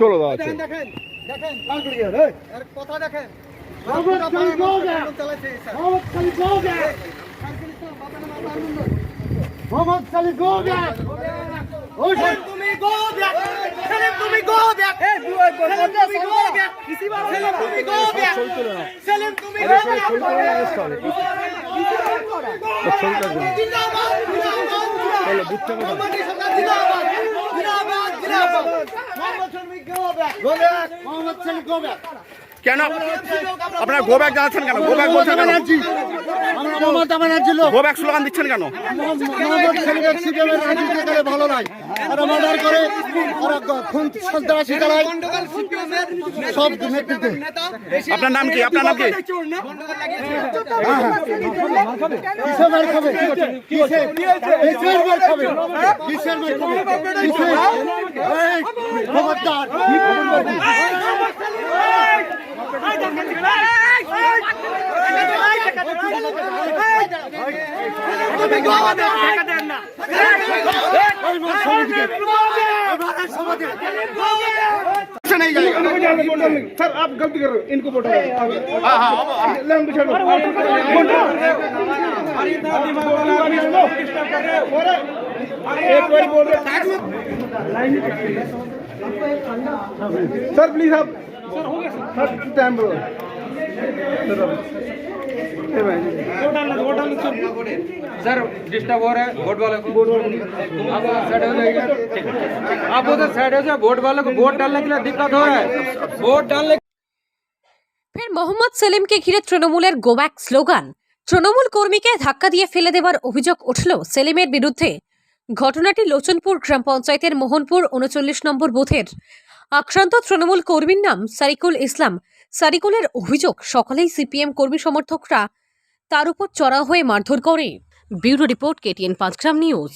চলো দাদা দেখেন কথা দেখেন মোহাম্মদ খালি গো গয়া মোহাম্মদ খালি গো গয়া মোহাম্মদ খালি গো গয়া ওই তুমি সেলিম তুমি গো সেলিম তুমি গো গয়া সেলিম তুমি গো গয়া সেলিম তুমি গো ব্যাক কেন? আপনারা গো ব্যাগ জানাচ্ছেন কেন? গো ব্যাগ বলছেন মমতা ব্যানার্জি লোক। গো স্লোগান দিচ্ছেন কেন? মোহাম্মদ শরীফের সিপিএমের রাজনীতি করে ভালো নাই আর মার্ডার করে আর খুন সন্ত্রাসী চালায়। সব নেতৃত্বে। আপনার নাম কি? আপনার নাম কি? কিসের মার খাবে? কিসের? কিসের মার খাবে? কিসের মার খাবে? কিসের? খবরদার। सर आप गलती कर रहे हो इनको वोट सर प्लीज़ आप सर हो गया सर टाइम सर डिस्टर्ब हो रहा है वोट वाले को आप उधर साइड हो जाइए ठीक है। आप उधर साइड हो जाए वोट वाले को वोट डालने के लिए दिक्कत हो रहा है वोट डालने ফের মোহাম্মদ সেলিমকে ঘিরে তৃণমূলের গোব্যাক স্লোগান তৃণমূল কর্মীকে ধাক্কা দিয়ে ফেলে দেওয়ার অভিযোগ উঠল সেলিমের বিরুদ্ধে ঘটনাটি লোচনপুর গ্রাম পঞ্চায়েতের মোহনপুর উনচল্লিশ নম্বর বুথের আক্রান্ত তৃণমূল কর্মীর নাম সারিকুল ইসলাম। সারিকুলের অভিযোগ, সকালেই সিপিএম কর্মী সমর্থকরা তার উপর চড়া হয়ে মারধর করে। Bureau report, KTN Panchgram news.